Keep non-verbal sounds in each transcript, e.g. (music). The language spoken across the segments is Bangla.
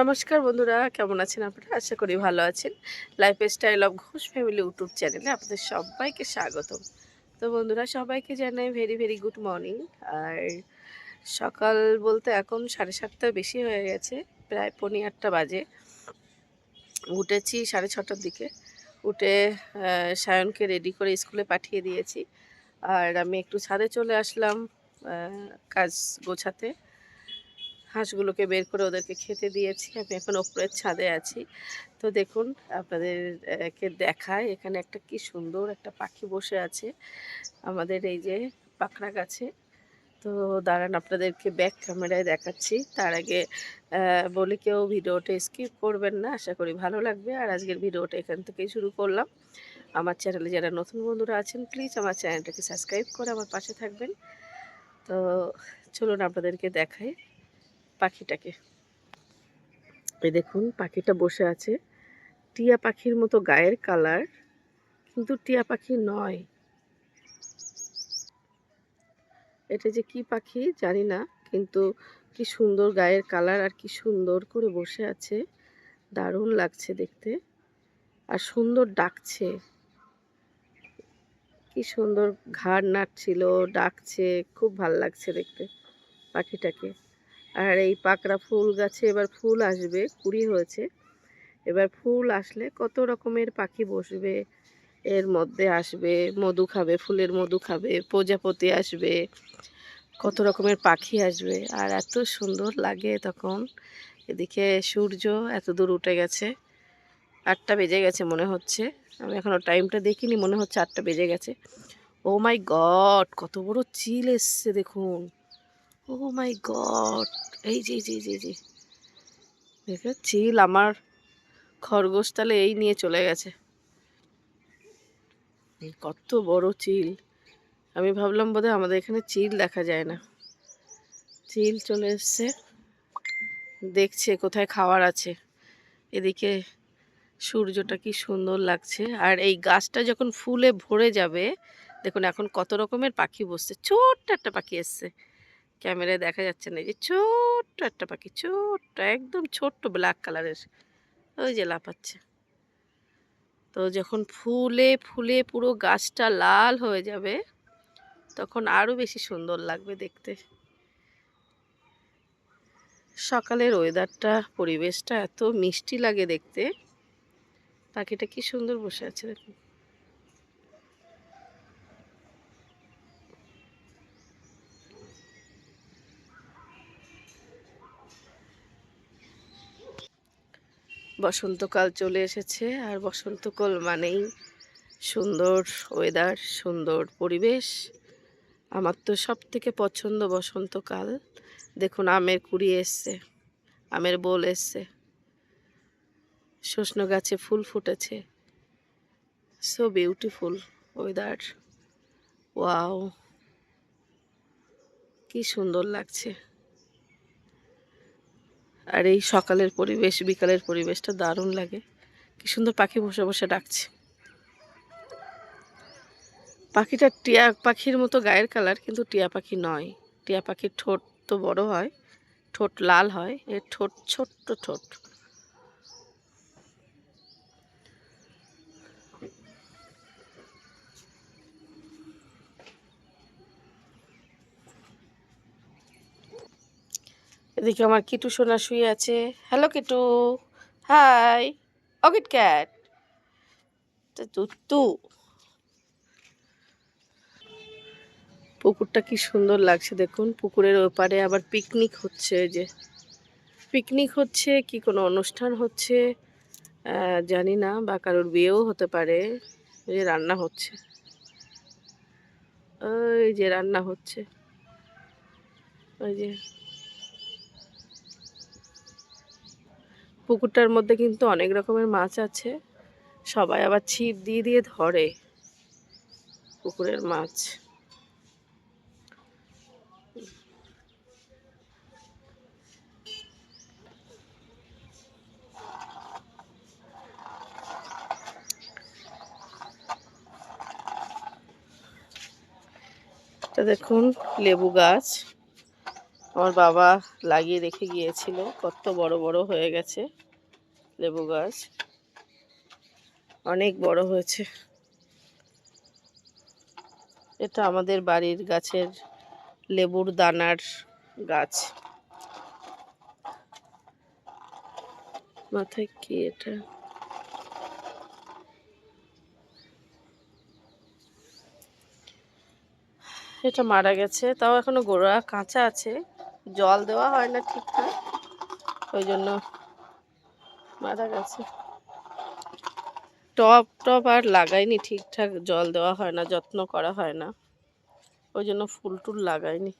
নমস্কার বন্ধুরা, কেমন আছেন আপনারা? আশা করি ভালো আছেন। Life style of Ghosh family YouTube চ্যানেলে আপনাদের সবাইকে স্বাগতম। তো বন্ধুরা, সবাইকে জানাই ভেরি ভেরি গুড মর্নিং আর সকাল বলতে এখন সাড়ে সাতটার বেশি হয়ে গেছে, প্রায় পৌনে আটটা বাজে। উঠেছি সাড়ে ছটার দিকে। উঠে সায়নকে রেডি করে স্কুলে পাঠিয়ে দিয়েছি। আর আমি একটু ছাদে চলে আসলাম কাজ গোছাতে। হাঁসগুলোকে বের করে ওদেরকে খেতে দিয়েছি। আমি এখন ওপরের ছাদে আছি। তো দেখুন, আপনাদেরকে দেখায় এখানে একটা কি সুন্দর একটা পাখি বসে আছে আমাদের এই যে পাখরা গাছে। তো দাঁড়ান, আপনাদেরকে ব্যাক ক্যামেরায় দেখাচ্ছি। তার আগে বলি কেউ ভিডিওটা স্কিপ করবেন না, আশা করি ভালো লাগবে। আর আজকের ভিডিওটা এখান থেকেই শুরু করলাম। আমার চ্যানেলে যারা নতুন বন্ধুরা আছেন প্লিজ আমার চ্যানেলটাকে সাবস্ক্রাইব করে আমার পাশে থাকবেন। তো চলুন আপনাদেরকে দেখাই। পাখিটাকে। এই দেখুন, পাখিটা বসে আছে। টিয়া পাখির মতো গায়ের কালার, কিন্তু টিয়া পাখি নয়। এটা যে কি পাখি জানি না, কিন্তু কি সুন্দর গায়ের কালার আর কি সুন্দর করে বসে আছে। দারুণ লাগছে দেখতে। আর সুন্দর ডাকছে। কি সুন্দর ঘাড় নাড়ছিল, ডাকছে, খুব ভালো লাগছে দেখতে পাখিটাকে। আর এই পাকড়া ফুল গাছে এবার ফুল আসবে, কুড়ি হয়েছে। এবার ফুল আসলে কত রকমের পাখি বসবে, এর মধ্যে আসবে, মধু খাবে, ফুলের মধু খাবে, প্রজাপতি আসবে, কত রকমের পাখি আসবে। আর এত সুন্দর লাগে তখন, এদিকে সূর্য এত দূর উঠে গেছে, আটটা বেজে গেছে মনে হচ্ছে। আমি এখনও টাইমটা দেখিনি, মনে হচ্ছে আটটা বেজে গেছে। ও মাই গড, কত বড় চিল এসছে দেখুন। Oh my God. এই যে এই যে, এই দেখে চিল আমার খরগোশ তাহলে এই নিয়ে চলে গেছে। কত বড় চিল। আমি ভাবলাম বোধহয় আমাদের এখানে চিল দেখা যায় না। চিল চলে এসছে। দেখছে কোথায় খাওয়ার আছে। এদিকে সূর্যটা কি সুন্দর লাগছে। আর এই গাছটা যখন ফুলে ভরে যাবে, দেখুন এখন কত রকমের পাখি বসছে। ছোট্ট একটা পাখি এসছে। ক্যামেরায় দেখা যাচ্ছে না যে ছোট্ট একটা পাখি, ছোট্ট, একদম ছোট্ট ব্ল্যাক কালারের ওই যে লাফাচ্ছে। তো যখন ফুলে ফুলে পুরো গাছটা লাল হয়ে যাবে, তখন আরও বেশি সুন্দর লাগবে দেখতে। সকালের ওয়েদারটা, পরিবেশটা এত মিষ্টি লাগে দেখতে। পাখিটা কি সুন্দর বসে আছে দেখুন। বসন্তকাল চলে এসেছে। আর বসন্তকাল মানেই সুন্দর ওয়েদার সুন্দর পরিবেশ। আমার তো সব থেকে পছন্দ বসন্তকাল। দেখুন, আমের কুড়ি এসছে, আমের বোল এসছে সজনে গাছে ফুল ফুটেছে। সো বিউটিফুল ওয়েদার ওয়াও কি সুন্দর লাগছে। আর এই সকালের পরিবেশ, বিকালের পরিবেশটা দারুণ লাগে। কি সুন্দর পাখি বসে বসে ডাকছে। পাখিটা টিয়া পাখির মতো গায়ের কালার, কিন্তু টিয়া পাখি নয়। টিয়া পাখির ঠোঁট তো বড় হয়, ঠোঁট লাল হয়, এর ঠোঁট ছোট্ট ঠোঁট। এদিকে আমার কিটু সোনা শুয়ে আছে। হ্যালো কিটু। হাই অকিট ক্যাট। তু পুকুরটা কি সুন্দর লাগছে দেখুন। পুকুরের ওপারে আবার পিকনিক হচ্ছে যে। পিকনিক হচ্ছে কি কোনো অনুষ্ঠান হচ্ছে? জানি না, বা কারোর বিয়েও হতে পারে। যে রান্না হচ্ছে। ওই যে রান্না হচ্ছে। ওই যে পুকুরটার মধ্যে কিন্তু অনেক রকমের মাছ আছে। সবাই আবার ছিপ দিয়ে দিয়ে ধরে পুকুরের মাছ। দেখুন লেবু গাছ। আমার বাবা লাগিয়ে রেখে গিয়েছিল। কত বড় বড় হয়ে গেছে লেবু গাছ। অনেক বড় হয়েছে। এটা আমাদের বাড়ির গাছের লেবুর দানার গাছ। মাথায় কি এটা? এটা মারা গেছে, তাও এখনও গোড়া কাঁচা আছে। জল দেওয়া হয় না ঠিকঠাক। ওই জন্য মারা গেছে। টপ টপ আর লাগাইনি ঠিকঠাক, জল দেওয়া হয় না, যত্ন করা হয় না। ওই জন্য ফুল টুল লাগাইনি।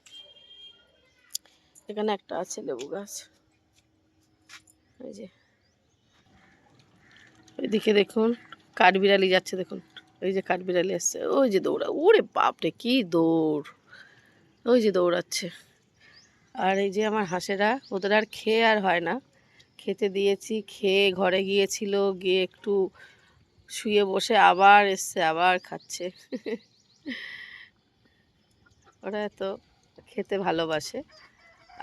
এখানে একটা আছে লেবু গাছ। এই যে। ওইদিকে দেখুন, কাঠবিড়ালি যাচ্ছে, দেখুন। ওই যে কাঠবিড়ালি আসছে, ওই যে দৌড়া, ওরে বাপরে, কি দৌড়। ওই যে দৌড়াচ্ছে। আর এই যে আমার হাঁসেরা, ওদের আর খেয়ে আর হয় না। খেতে দিয়েছি, খেয়ে ঘরে গিয়েছিল, গিয়ে একটু শুয়ে বসে আবার এসছে, আবার খাচ্ছে। ওরা তো খেতে ভালোবাসে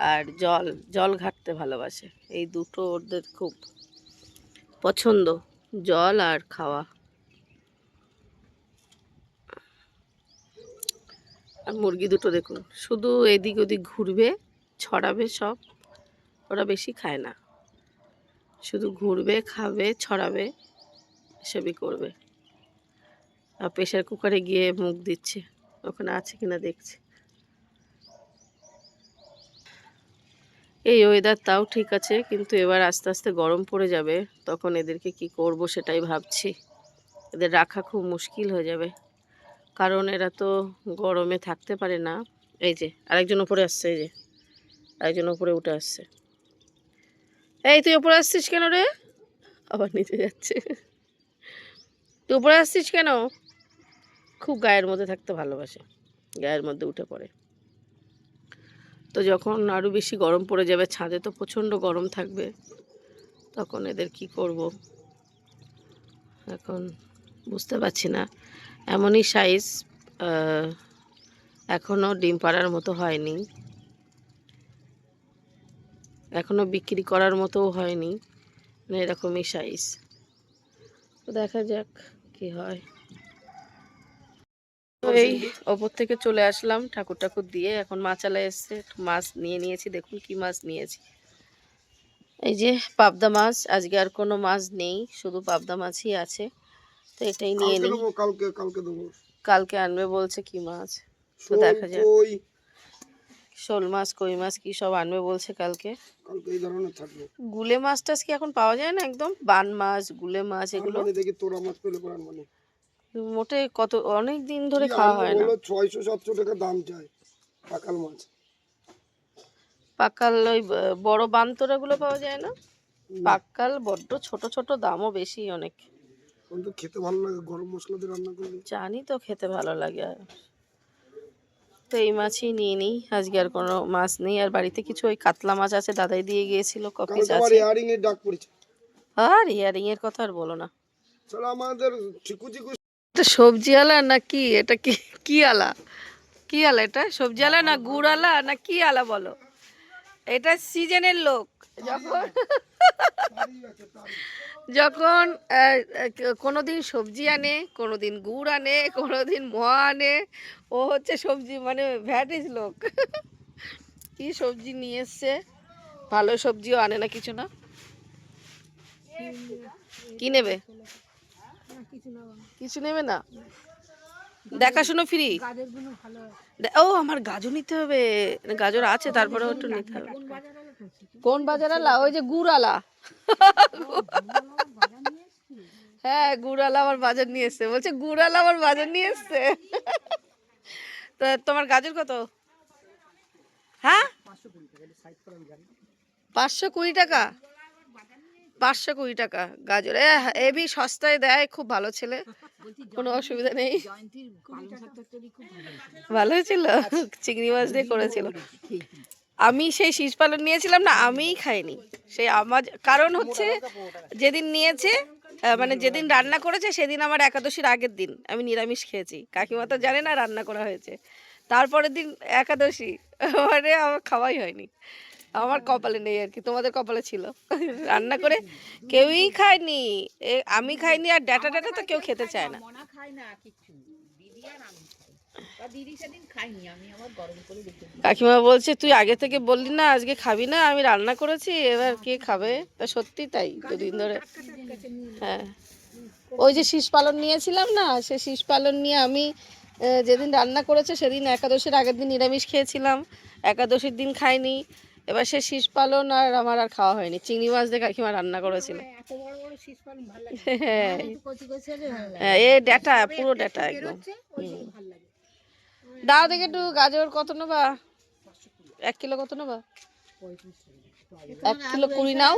আর জল জল ঘাটতে ভালোবাসে। এই দুটো ওদের খুব পছন্দ, জল আর খাওয়া। আর মুরগি দুটো দেখুন, শুধু এদিক ওদিক ঘুরবে ছড়াবে সব। ওরা বেশি খায় না। শুধু ঘুরবে, খাবে, ছড়াবে, এসবই করবে। আর প্রেশার কুকারে গিয়ে মুখ দিচ্ছে। ওখানে আছে কিনা দেখছে। এই ওয়েদার তাও ঠিক আছে, কিন্তু এবার আস্তে আস্তে গরম পড়ে যাবে। তখন এদেরকে কি করব সেটাই ভাবছি। এদের রাখা খুব মুশকিল হয়ে যাবে। কারণ এরা তো গরমে থাকতে পারে না। এই যে, আরেকজন উপরে আসছে, এই যে। আরেকজন উপরে উঠে আসছে। এই, তুই উপরে আসছিস কেন রে? আবার নিচে যাচ্ছে। তুই উপরে আসছিস কেন? খুব গায়ের মধ্যে থাকতে ভালোবাসে। গায়ের মধ্যে উঠে পড়ে। তো যখন আরও বেশি গরম পড়ে যাবে, ছাদে তো প্রচণ্ড গরম থাকবে, তখন এদের কি করব? এখন বুঝতে পারছি না। এমনই সাইজ এখনও ডিম পাড়ার মতো হয়নি। এখনও বিক্রি করার মতোও হয়নি। মানে এরকমই সাইজ তো দেখা যাক কি হয়। তো এই ওপর থেকে চলে আসলাম ঠাকুর ঠাকুর দিয়ে। এখন মাছালা এসছে। মাছ নিয়ে নিয়েছি। দেখুন কি মাছ নিয়েছি। এই যে পাবদা মাছ। আজকে আর কোনো মাছ নেই। শুধু পাবদা মাছই আছে। তো এটাই নিয়ে নিই। কালকে কালকে দেবো। কালকে আনবে বলছে কি মাছ। তো দেখা যাক। ওই শোল মাছ কই মাছ কি সব আনবে বলছে কালকে? কালকে এই ধরনের থাকবে। গুলে মাছ টাছ কি এখন পাওয়া যায় না একদম? বান মাছ গুলে মাছ এগুলো? মানে দেখি তোরা মাছ পেলে পরান মানে মোটে কত অনেক দিন ধরে খাওয়া হয় না। ছয়শো সাতশো টাকা দাম চাই পাকাল মাছ। পাকাল ওই বড় বড় বান্তরাগুলো পাওয়া যায় না। পাকাল বড্ড ছোট ছোট দামও বেশি অনেক। কিন্তু খেতে ভালো লাগে গরম মশলা দিয়ে রান্না করলে। জানি তো খেতে ভালো লাগে আর। তো এই মাছই নিয়ে নিই। আজকে আর কোনো মাছ নেই। আর বাড়িতে কিছু ওই কাতলা মাছ আছে দাদাই দিয়ে গিয়েছিল আমার আছে। ইয়ারিং এর ডাক পড়েছে। আর ইয়ারিং এর কথা আর বলো না। চলো আমাদের এটা সবজি আলা না কি? এটা কি কি আলা? কি আলা এটা? সবজি আলা না গুড় আলা? না কি আলা বলো? এটা সিজনের লোক। যখন যখন আহ, কোনোদিন সবজি আনে কোনোদিন গুড় আনে কোনোদিন মোয়া আনে ও হচ্ছে সবজি মানে ভ্যাটিস লোক। কি সবজি নিয়ে এসছে? ভালো সবজিও আনে না কিছু না? কি নেবে? কিছু নেবে না? দেখাশুনো ফ্রি? ও আমার গাজর নিতে হবে। গাজর আছে তারপরে একটু নিতে হবে। কোন বাজার আলা ওই যে গুড়ালা। হ্যাঁ গুড়ালা আমার বাজার নিয়ে এসছে। বলছে, গুড়ালা আমার বাজার নিয়ে এসছে। তো তোমার গাজর কত? হ্যাঁ? পাঁচশো কুড়ি টাকা। পাঁচশো কুড়ি টাকা গাজর। এবি সস্তায় দেয়, খুব ভালো ছেলে। কোনো অসুবিধা নেই। ভালো ছিল, চিংড়ি মাছ দিয়ে করেছিল। আমি সেই শীষ পালন নিয়েছিলাম না, আমিই খাইনি। সেই আমার, কারণ হচ্ছে যেদিন নিয়েছে মানে যেদিন রান্না করেছে, সেদিন আমার একাদশীর আগের দিন আমি নিরামিষ খেয়েছি। কাকিমা তো জানে না রান্না করা হয়েছে। তারপরের দিন একাদশী (laughs) মানে আমার খাওয়াই হয়নি। আমার কপালে নেই আর কি, তোমাদের কপালে ছিল। রান্না করে কেউই খায়নি। আমি খাইনি আর ডাটা ডাটা তো কেউ খেতে চায় না। কাকিমা বলছে তুই আগে থেকে বললি না আজকে খাবি না আমি রান্না করেছি এবার কে খাবে? তা সত্যি তাই দুদিন ধরে। হ্যাঁ। ওই যে শীষ পালন নিয়েছিলাম না সে শীষ পালন নিয়ে আমি যেদিন রান্না করেছে সেদিন একাদশীর আগের দিন নিরামিষ খেয়েছিলাম একাদশীর দিন খাইনি এবার সে শীষ পালন আর আমার আর খাওয়া হয়নি চিংড়ি মাছ দিয়ে কাকিমা রান্না করেছিল। হ্যাঁ। হ্যাঁ, এ ডাটা পুরো ডাটা একদম ওই জন্য ভালো লাগে দাও দেখে একটু গাজর কত নেবা? এক কিলো কত নেবা? এক কিলো কুড়ি নাও।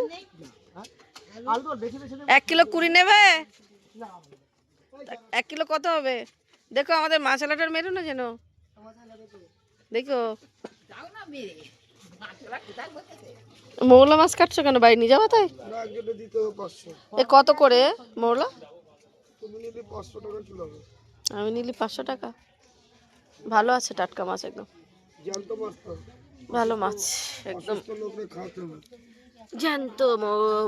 এক কিলো কুড়ি নেবে? এক কিলো কত হবে? দেখো আমাদের মাছালাটার মেরো না যেন? দেখো। মৌলা মাছ কাটছো কেন বাড়ি নিয়ে যাব তাই? এ কত করে মৌলা? আমি নিলি পাঁচশো টাকা। ভালো আছে টাটকা মাছ একদম। ভালো মাছ একদম। জ্যান্ত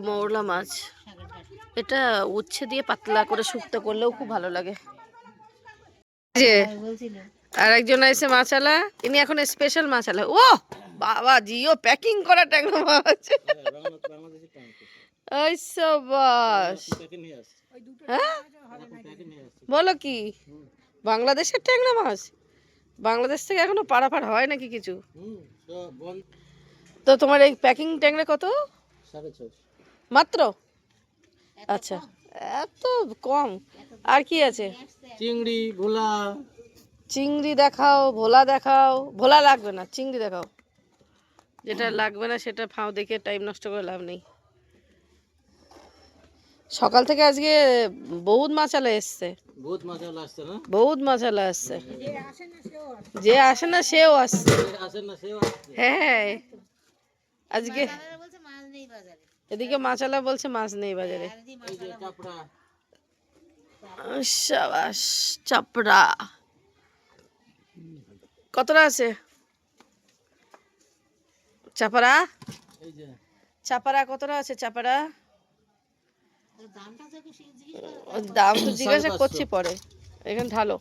মৌরলা মাছ। এটা উচ্ছে দিয়ে পাতলা করে শুক্তো করলেও খুব ভালো লাগে। যে আর একজন আছে মাছালা ইনি এখন স্পেশাল মাছালা ও বাবা জিও প্যাকিং করা ট্যাংরা মাছ। হ্যাঁ? বলো কি? বাংলাদেশের ট্যাংরা মাছ? বাংলাদেশ থেকে এখনও পারাপার হয় নাকি কিছু? তো তোমার এই প্যাকিং ট্যাংরা কত? মাত্র? আচ্ছা এত কম? আর কি আছে? চিংড়ি ভোলা। চিংড়ি দেখাও ভোলা দেখাও ভোলা লাগবে না চিংড়ি দেখাও। যেটা লাগবে না সেটা ফাও দেখে টাইম নষ্ট করে লাভ নেই। সকাল থেকে আজকে বহুত মাছালা এসছে। বহুত মজা আসছে না? মাছালা আসছে। যে আসে না সেও আসছে। সেও আসছে। হ্যাঁ আজকে বলছে মাছ নেই বাজারে। এদিকে মাছালা বলছে মাছ নেই বাজারে। চাপড়া। সাবাস চাপড়া। কতটা আছে? চাপড়া? এই যে। চাপাড়া কতটা আছে চাপাড়া দামটা থেকে জিজ্ঞেস ওর দাম তো জিজ্ঞাসা করছি পরে। এখানে ঢালো।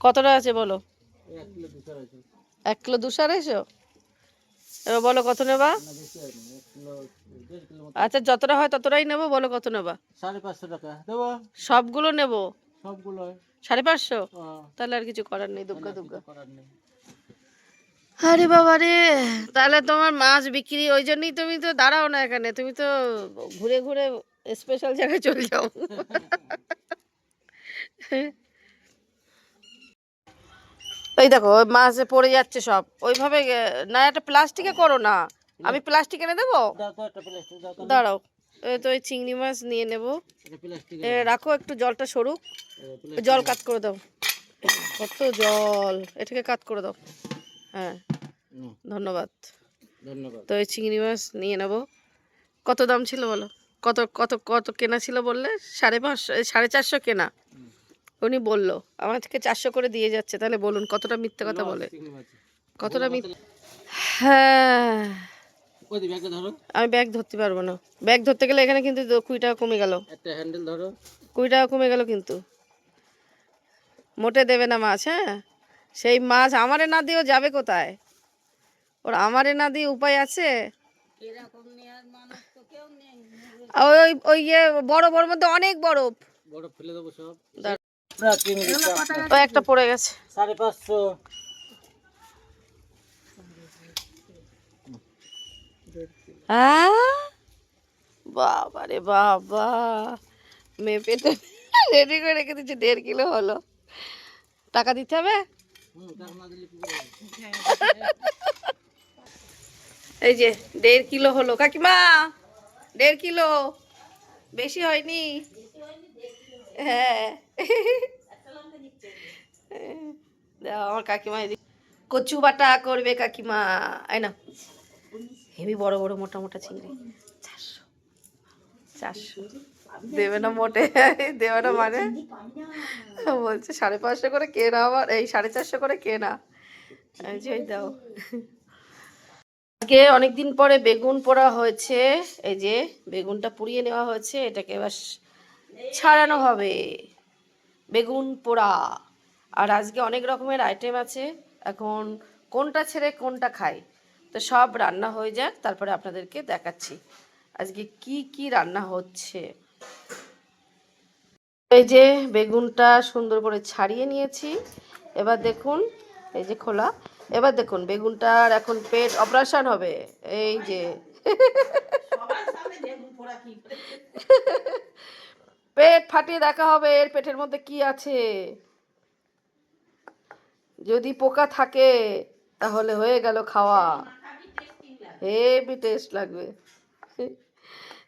কতটা আছে বলো? এক কিলো দুশো আড়াইশো এবার বলো কত নেবা? আচ্ছা যতটা হয় ততটাই নেব বলো কত নেবা? সাড়ে পাঁচশো টাকা। দেবো? সবগুলো নেব? সবগুলো সাড়ে পাঁচশো? তাহলে আর কিছু করার নেই দুগ্গা দুগ্গা। করার নেই। আরে বাবা রে তাহলে তোমার মাছ বিক্রি ওই জন্যই তুমি তো দাঁড়াও না এখানে তুমি তো ঘুরে ঘুরে স্পেশাল জায়গায় চলে যাও। এই দেখো মাছ পড়ে যাচ্ছে সব ওইভাবে না একটা প্লাস্টিকে করো না। আমি প্লাস্টিক এনে দেবো? দাঁড়াও তো ওই চিংড়ি মাছ নিয়ে নেব। রাখো একটু জলটা সরুক। জল কাট করে দাও। কত জল এটাকে কাট করে দাও। হ্যাঁ ধন্যবাদ। ধন্যবাদ। তো এই চিংড়ি মাছ নিয়ে নেব। কত দাম ছিল বলো? কত কত কত কেনা ছিল বললে? সাড়ে পাঁচশো সাড়ে চারশো কেনা। উনি বলল আমার থেকে চারশো করে দিয়ে যাচ্ছে তাহলে বলুন কতটা মিথ্যে কথা বলে? কতটা মিথ্যে? হ্যাঁ। আমি ব্যাগ ধরতে পারব না। ব্যাগ ধরতে গেলে এখানে কিন্তু কুড়ি টাকা কমে গেল। একটা হ্যান্ডেল ধরো। কুড়ি টাকা কমে গেল কিন্তু। মোটে দেবে না মাছ হ্যাঁ? সেই মাছ আমারে না দিয়েও যাবে কোথায়? ওর আমারে না দিয়ে উপায় আছে? ওই ওই ইয়ে বড় বড় মধ্যে অনেক বরফ। ফেলে দেবো সব। একটা পড়ে গেছে। সাড়ে পাঁচশো। হ্যাঁ? বাবা রে বাবা। মেয়ে পেটে রেডি করে রেখে দিচ্ছে দেড় কিলো হলো। টাকা দিতে হবে? হবে? (laughs) এই যে, দেড় কিলো হলো। কাকিমা, দেড় কিলো। বেশি হয়নি? হ্যাঁ। (laughs) আমার কাকিমা কচু বাটা করবে কাকিমা। আই না হেভি বড় বড় মোটা মোটা চিংড়ি। চারশো। চারশো। দেবে না মোটে (laughs) দেবে না মানে? বলছে সাড়ে পাঁচশো করে কে না আমার এই সাড়ে চারশো করে কে না? এই যে এই দাও। আজকে অনেকদিন পরে বেগুন পোড়া হয়েছে এই যে বেগুনটা পুড়িয়ে নেওয়া হয়েছে এটাকে এবার ছাড়ানো হবে। বেগুন পোড়া। আর আজকে অনেক রকমের আইটেম আছে। এখন কোনটা ছেড়ে কোনটা খাই? তো সব রান্না হয়ে যাক তারপরে আপনাদেরকে দেখাচ্ছি। আজকে কি কি রান্না হচ্ছে? এই যে বেগুনটা সুন্দর করে ছাড়িয়ে নিয়েছি। এবার দেখুন, এই যে খোলা। এবার দেখুন, বেগুনটার এখন পেট অপারেশন হবে। এই যে। পেট ফাটিয়ে দেখা হবে, এর পেটের মধ্যে কি আছে? যদি পোকা থাকে, তাহলে হয়ে গেল খাওয়া। হেভি টেস্ট লাগবে।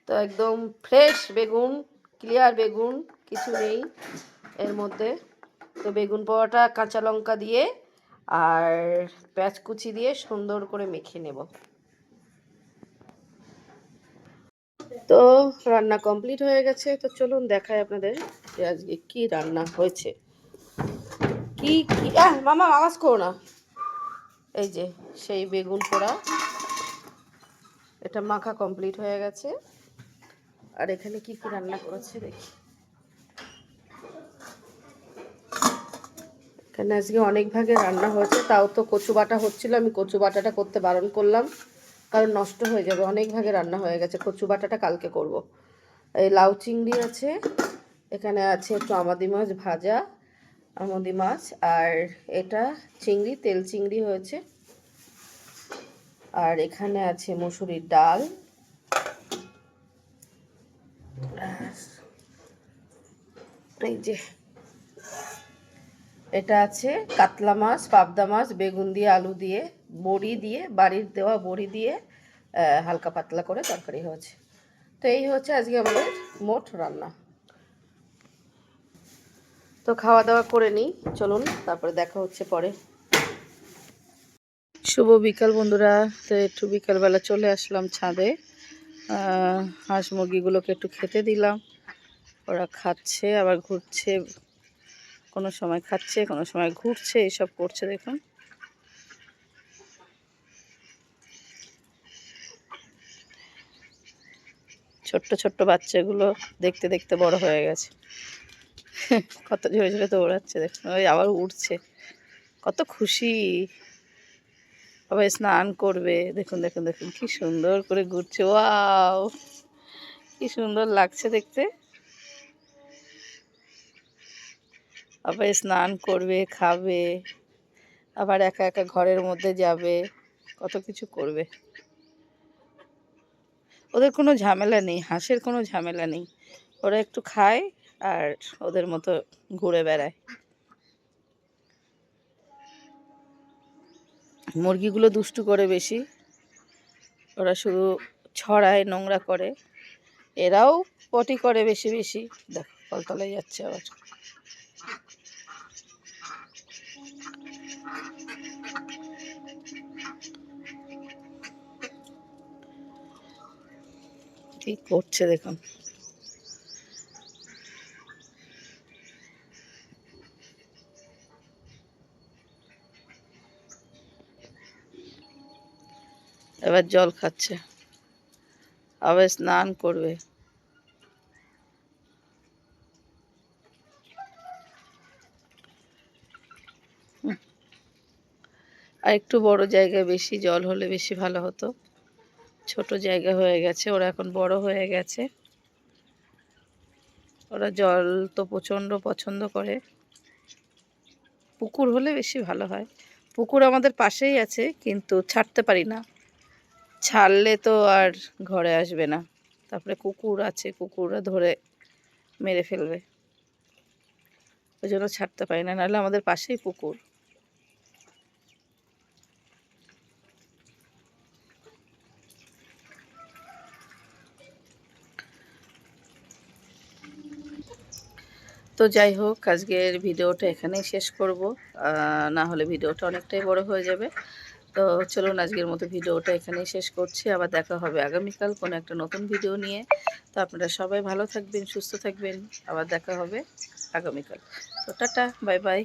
তো একদম ফ্রেশ বেগুন ক্লিয়ার বেগুন, কিছু নেই এর মধ্যে। তো বেগুন পোয়াটা কাঁচা লঙ্কা দিয়ে আর পেঁয়াজ কুচি দিয়ে সুন্দর করে মেখে নেব। তো রান্না কমপ্লিট হয়ে গেছে। তো চলুন দেখাই আপনাদের যে আজকে কি রান্না হয়েছে। কি কি মামা আওয়াজ করো না। এই যে সেই বেগুন পোড়া, এটা মাখা কমপ্লিট হয়ে গেছে। আর এখানে কি কি রান্না করেছে দেখি। এখানে আজকে অনেক ভাগে রান্না হয়েছে, তাও তো কচু বাটা হচ্ছিল, আমি কচু বাটাটা করতে বারণ করলাম, কারণ নষ্ট হয়ে যাবে, অনেক ভাগে রান্না হয়ে গেছে, কচু বাটাটা কালকে করব। এই লাউ চিংড়ি আছে, এখানে আছে একটু আমাদি মাছ ভাজা, আমাদি মাছ, আর এটা চিংড়ি, তেল চিংড়ি হয়েছে, আর এখানে আছে মুসুরির ডাল এই যে। এটা আছে কাতলা মাছ, পাবদা মাছ, বেগুন দিয়ে, আলু দিয়ে, বড়ি দিয়ে, বাড়ির দেওয়া বড়ি দিয়ে হালকা পাতলা করে তরকারি হয়েছে। তো এই হচ্ছে আজকে আমাদের মোট রান্না। তো খাওয়া দাওয়া করে নিই, চলুন তারপরে দেখা হচ্ছে পরে। শুভ বিকাল বন্ধুরা, তো একটু বিকালবেলা চলে আসলাম ছাদে। হাঁস মুরগিগুলোকে একটু খেতে দিলাম। ওরা খাচ্ছে, আবার ঘুরছে, কোনো সময় খাচ্ছে, কোনো সময় ঘুরছে, এইসব করছে, দেখুন। ছোট্ট ছোট্ট বাচ্চাগুলো দেখতে দেখতে বড় হয়ে গেছে। (laughs) কত ঝরে ঝরে দৌড়াচ্ছে, দেখুন, ওই আবার উঠছে কত খুশি। আবার স্নান করবে, দেখুন দেখুন দেখুন, কি সুন্দর করে ঘুরছে, ওয়াও! কি সুন্দর লাগছে দেখতে। আবার স্নান করবে, খাবে, আবার একা একা ঘরের মধ্যে যাবে, কত কিছু করবে। ওদের কোনো ঝামেলা নেই, হাঁসের কোনো ঝামেলা নেই। ওরা একটু খায় আর ওদের মতো ঘুরে বেড়ায়। মুরগিগুলো দুষ্টু করে বেশি। ওরা শুধু ছড়ায়, নোংরা করে। এরাও পটি করে বেশি বেশি। দেখো, কলতলায় যাচ্ছে আবার কি করছে দেখুন। এবার জল খাচ্ছে। আবার স্নান করবে। আর একটু বড় জায়গায় বেশি জল হলে বেশি ভালো হতো। ছোট জায়গা হয়ে গেছে, ওরা এখন বড় হয়ে গেছে। ওরা জল তো প্রচণ্ড পছন্দ করে। পুকুর হলে বেশি ভালো হয়। পুকুর আমাদের পাশেই আছে, কিন্তু ছাড়তে পারি না। ছাড়লে তো আর ঘরে আসবে না। তারপরে কুকুর আছে, কুকুররা ধরে মেরে ফেলবে। ওই জন্য ছাড়তে পারি না, নাহলে আমাদের পাশেই পুকুর। তো যাই হোক, আজকের ভিডিওটা এখানেই শেষ করব। না হলে ভিডিওটা অনেকটাই বড় হয়ে যাবে। তো চলুন, আজকের মতো ভিডিওটা এখানেই শেষ করছি। আবার দেখা হবে আগামীকাল কোনো একটা নতুন ভিডিও নিয়ে। তো আপনারা সবাই ভালো থাকবেন, সুস্থ থাকবেন। আবার দেখা হবে আগামীকাল। তো টাটা, বাই বাই।